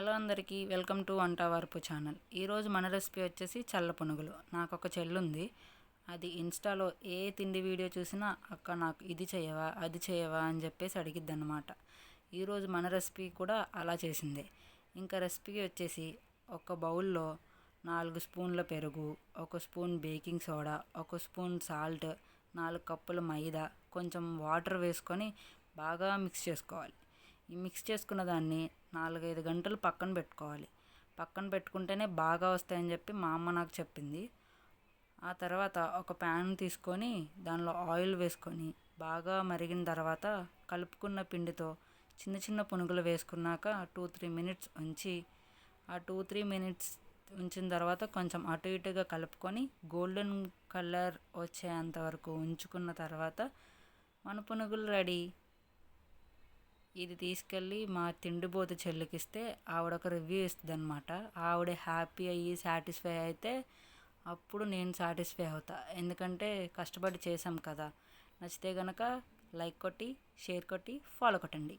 Hello అందరికీ welcome to వంట వార్పు ఛానల్. ఈరోజు మన రెసిపీ వచ్చేసి చల్ల పునుగులు. నాకు ఒక చెల్లుంది. అది ఇన్స్టాలో ఏ తిండి వీడియో చూసినా అక్క నాకు ఇది చేయవా అది చేయవా అని చెప్పేసి అడిగిద్ది అనమాట ఈరోజు మన రెసిపీ కూడా అలా చేసిందే. ఇంకా రెసిపీ వచ్చేసి ఒక బౌల్లో నాలుగు స్పూన్ల పెరుగు ఒక స్పూన్ బేకింగ్ సోడా ఒక స్పూన్ సాల్ట్ నాలుగు కప్పుల మైదా కొంచెం వాటర్ వేసుకొని బాగా మిక్స్ చేసుకోవాలి. మిక్స్ చేసుకున్న దాన్ని నాలుగైదు గంటలు పక్కన పెట్టుకోవాలి. పక్కన పెట్టుకుంటేనే బాగా వస్తాయని చెప్పి మా అమ్మ నాకు చెప్పింది. ఆ తర్వాత ఒక ప్యాన్ తీసుకొని దానిలో ఆయిల్ వేసుకొని బాగా మరిగిన తర్వాత కలుపుకున్న పిండితో చిన్న చిన్న పునుగులు వేసుకున్నాక టూ త్రీ మినిట్స్ ఉంచి ఆ టూ త్రీ మినిట్స్ ఉంచిన తర్వాత కొంచెం అటు ఇటుగా కలుపుకొని గోల్డెన్ కలర్ వచ్చేంత వరకు ఉంచుకున్న తర్వాత మన పునుగులు రెడీ. ఇది తీసుకెళ్ళి మా తిండిబోతు చెల్లికిస్తే ఆవిడ ఒక రివ్యూ ఇస్తుంది అనమాట ఆవిడ హ్యాపీ అయ్యి సాటిస్ఫై అయితే అప్పుడు నేను సాటిస్ఫై అవుతా. ఎందుకంటే కష్టపడి చేసాం కదా. నచ్చితే కనుక లైక్ కొట్టి షేర్ కొట్టి ఫాలో కొట్టండి.